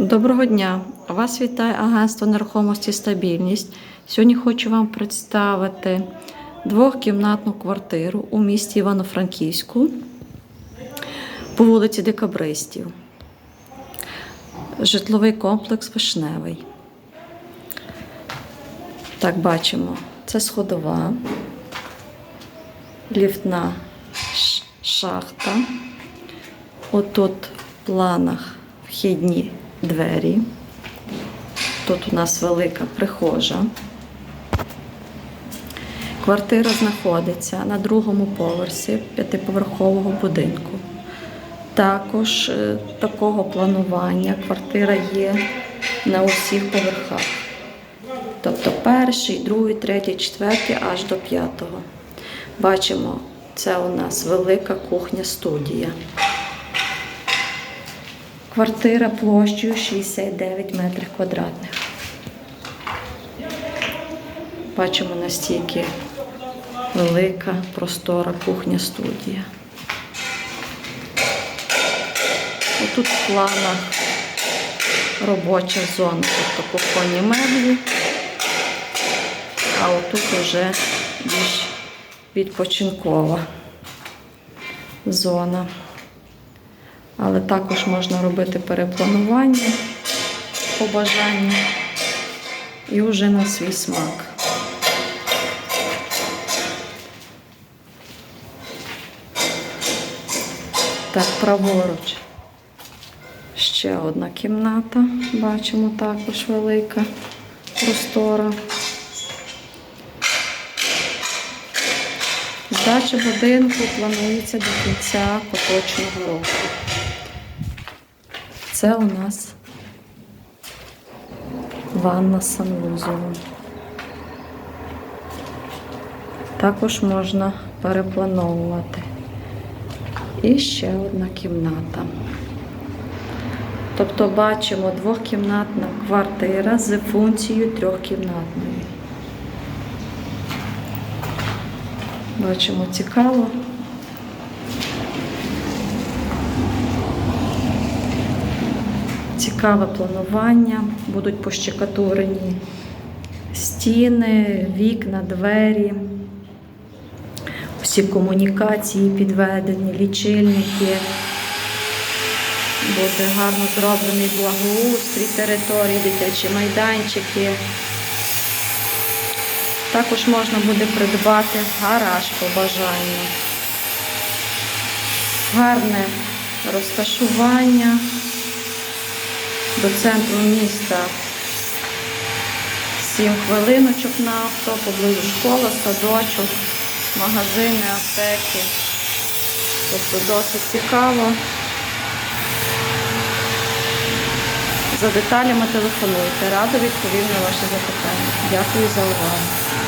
Доброго дня! Вас вітає агентство нерухомості стабільність. Сьогодні хочу вам представити двохкімнатну квартиру у місті Івано-Франківську по вулиці Декабристів. Житловий комплекс Вишневий. Так, бачимо, це сходова, ліфтна шахта. Отут в планах вхідні двері. Тут у нас велика прихожа. Квартира знаходиться на другому поверсі п'ятиповерхового будинку. Також е, такого планування квартира є на усіх поверхах. Тобто перший, другий, третій, четвертий аж до п'ятого. Бачимо, це у нас велика кухня-студія. Квартира площею 69 метрів квадратних. Бачимо настільки велика простора кухня-студія. Отут в планах робоча зона, тобто кухонні меблі, а отут вже більш відпочинкова зона. Але також можна робити перепланування по бажанню і вже на свій смак. Так, праворуч. Ще одна кімната, бачимо також велика, простора. Здача будинку планується до кінця поточного року. Це у нас ванна з. Також можна переплановувати. І ще одна кімната. Тобто бачимо двохкімнатна квартира з функцією трьохкімнатної. Бачимо цікаво. Цікаве планування, будуть пощекатурені стіни, вікна, двері, всі комунікації підведені, лічильники. Буде гарно зроблений благоустрій території, дитячі майданчики. Також можна буде придбати гараж по бажанню. Гарне розташування до центру міста 7 хвилиночок на авто, поблизу школа, садочок, магазини, аптеки. Тобто досить цікаво. За деталями телефонуйте. Радо відповім на ваші запитання. Дякую за увагу.